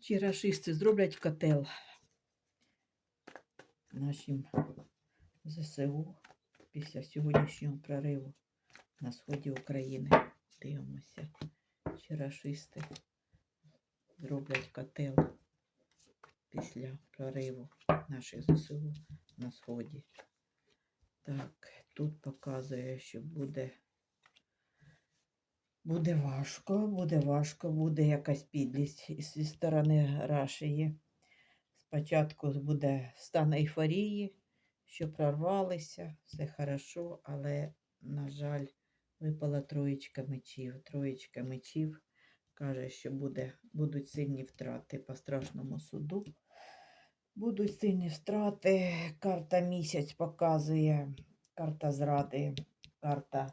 Чи рашисти зроблять котел нашим ЗСУ після сьогоднішнього прориву на сході України. Дивимося, чи рашисти зроблять котел після прориву наших ЗСУ на сході. Так, тут показує, що буде. Буде важко, буде важко, буде якась підлість зі сторони Рашії. Спочатку буде стан ейфорії, що прорвалися, все хорошо, але, на жаль, випала троєчка мечів. Троєчка мечів каже, що буде, будуть сильні втрати по страшному суду. Будуть сильні втрати. Карта місяць показує, карта зради, карта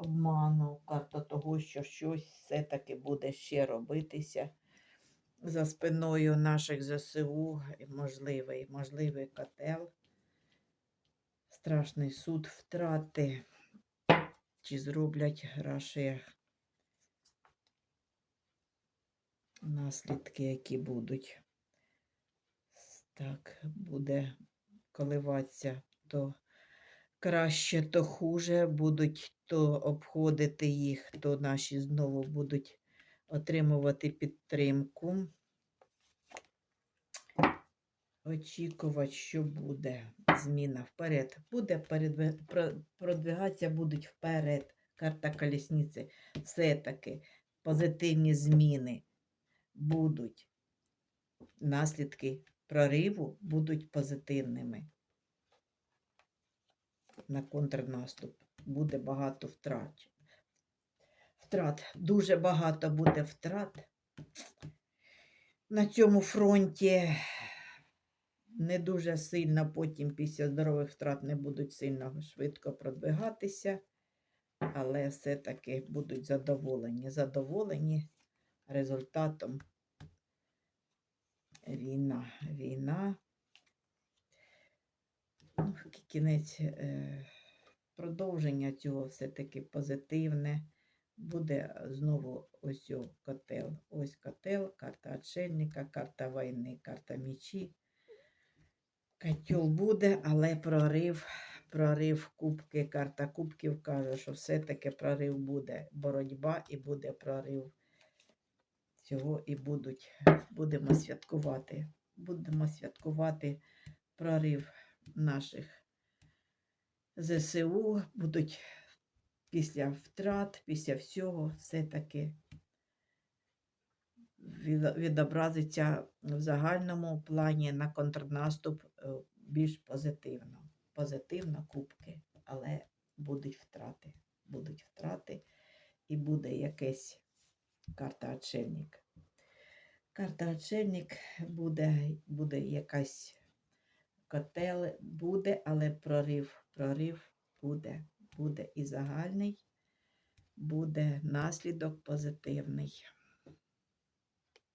обману, карта того, що щось все-таки буде ще робитися за спиною наших ЗСУ, можливий, можливий котел, страшний суд втрати, чи зроблять Рашія наслідки, які будуть. Так, буде коливатися то краще, то хуже, будуть то обходити їх, то наші знову будуть отримувати підтримку. Очікувати, що буде зміна вперед. Буде продвигатися, будуть вперед. Карта колісниці. Все-таки позитивні зміни будуть. Наслідки прориву будуть позитивними. На контрнаступ буде багато втрат. Втрат, дуже багато буде втрат. На цьому фронті не дуже сильно, потім після здорових втрат не будуть сильно швидко продвигатися, але все-таки будуть задоволені. Задоволені результатом війна. Війна. Кі- кінець е, продовження цього все-таки позитивне. Буде знову ось котел. Ось котел, карта отшельника, карта війни, карта мічі. Котел буде, але прорив, прорив кубки, карта кубків каже, що все-таки прорив буде. Боротьба і буде прорив. Цього і будуть. Будемо святкувати. Будемо святкувати прорив наших ЗСУ. Будуть після втрат, після всього, все-таки відобразиться в загальному плані на контрнаступ е, більш позитивно. Позитивно кубки, але будуть втрати. Будуть втрати і буде якась карта отшельник. Карта отшельник буде, буде якась котел, буде, але прорив, прорив буде, буде і загальний, буде наслідок позитивний.